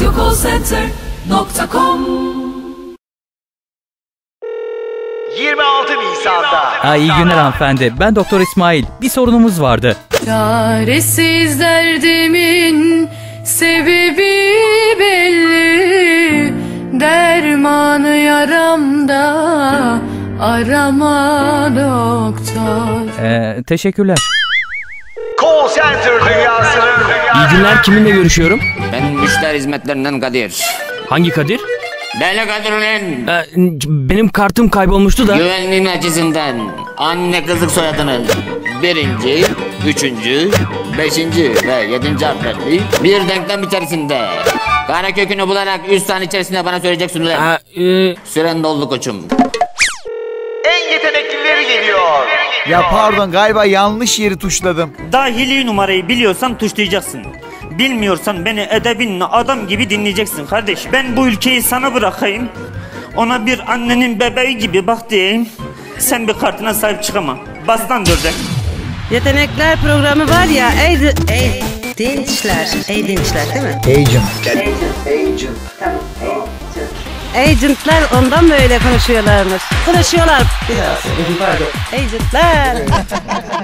Radyocallcenter.com 26 Nisan'da. Ha, iyi günler hanımefendi. Ben Doktor İsmail. Bir sorunumuz vardı. Çaresiz derdimin sebebi belli Dermanı yaramda arama doktor Ee, teşekkürler. Center dünyasının İyi günler kiminle görüşüyorum? Ben müşteri hizmetlerinden Kadir. Hangi Kadir? Deli Kadir'in Ee, benim kartım kaybolmuştu da. güvenliğin açısından anne kızlık soyadını birinci, üçüncü, beşinci ve yedinci harflerli bir denklem içerisinde kare kökünü bularak üç saniye içerisinde bana söyleyeceksin ulan. Ha, e, Süren doldu koçum. En yeteneklileri geliyor. Ya pardon galiba yanlış yeri tuşladım. Dahili numarayı biliyorsan tuşlayacaksın. Bilmiyorsan beni edebinle adam gibi dinleyeceksin kardeş. Ben bu ülkeyi sana bırakayım. Ona bir annenin bebeği gibi bak diyeyim. Sen bir kartına sahip çıkamam. Bastan dörde. Yetenekler programı var ya Eyd Eydinçler Eydinçler değil mi? Agentlar ondan böyle konuşuyorlarmış. Konuşuyorlar. Agentlar.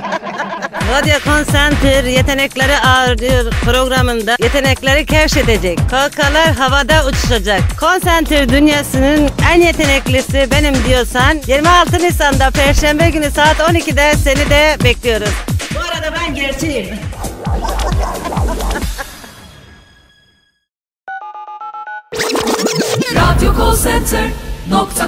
Radyo Center yetenekleri ağırlıyor programında yetenekleri keşfedecek. Kalkalar havada uçuşacak. Center dünyasının en yeteneklisi benim diyorsan 26 Nisan'da Perşembe günü saat 12'de seni de bekliyoruz. Bu arada ben gerçeğim. Radyocallcenter.com